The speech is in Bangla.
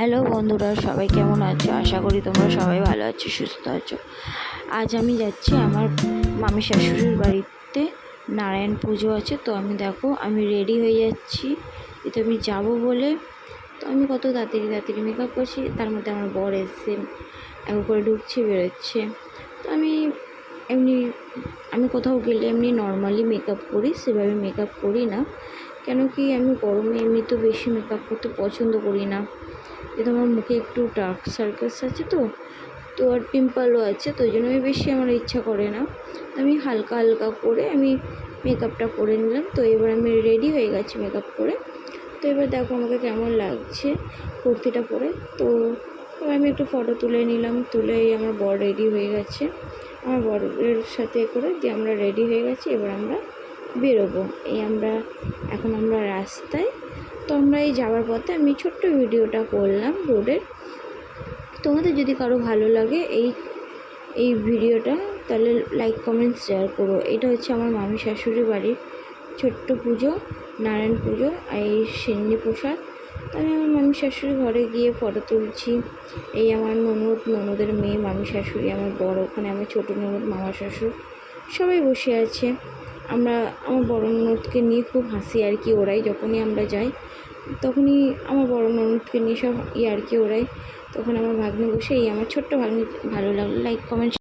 হ্যালো বন্ধুরা, সবাই কেমন আছো? আশা করি তোমরা সবাই ভালো আছো, সুস্থ আছো। আজ আমি যাচ্ছি আমার মামি শাশুড়ির বাড়িতে। নারায়ণ পুজো আছে, তো আমি দেখো, আমি রেডি হয়ে যাচ্ছি। তো আমি যাব বলে। তো আমি কত তাড়াতাড়ি তাড়াতাড়ি মেকআপ করছি, তার মধ্যে আমার বর এসে একবার করে ঢুকছে, বেরোচ্ছে। তো আমি এমনি, আমি কোথাও গেলে এমনি নর্মালি মেকআপ করি, সেভাবে মেকআপ করি না। কেন কি আমি গরমে এমনি তো বেশি মেকআপ করতে পছন্দ করি না। যেহেতু আমার মুখে একটু ডার্ক সার্কেলস আছে তো তো আর পিম্পলও আছে, তো জন্য আমি বেশি আমার ইচ্ছা করে না। আমি হালকা হালকা করে আমি মেকআপটা করে নিলাম, তো এবার আমি রেডি হয়ে গেছি মেকআপ করে। তো এবার দেখো আমাকে কেমন লাগছে কুর্তিটা পরে। তো আমি একটু ফটো তুলে নিলাম, তুলে আমার বর রেডি হয়ে গেছে। আমার বরের সাথে করে দিয়ে আমরা রেডি হয়ে গেছি, এবার আমরা বেরোবো। এই আমরা, এখন আমরা রাস্তায়। তো আমরা এই যাওয়ার পথে আমি ছোট্ট ভিডিওটা করলাম রোডের। তোমাদের যদি কারও ভালো লাগে এই এই ভিডিওটা, তাহলে লাইক কমেন্ট শেয়ার করো। এটা হচ্ছে আমার মামি শাশুড়ি বাড়ির ছোট্ট পুজো, নারায়ণ পুজো আর এই সিন্নি প্রসাদ। আমি আমার মামি শাশুড়ি ঘরে গিয়ে ফটো তুলছি। এই আমার ননদ, ননদের মেয়ে, মামি শাশুড়ি, আমার বড়, ওখানে আমার ছোটো ননদ, মামা শ্বশুর সবাই বসে আছে। আমরা, আমার বড় ননদকে নিয়ে খুব হাসি আর কি ওরাই যখনই আমরা যাই, তখনই আমার বড় ননদকে নিয়ে সব ইয়ে আর কি ওরাই। তখন আমার ভাগ্নে বসে, এই আমার ছোট্ট ভাগ্নে, ভালো লাগল লাইক কমেন্ট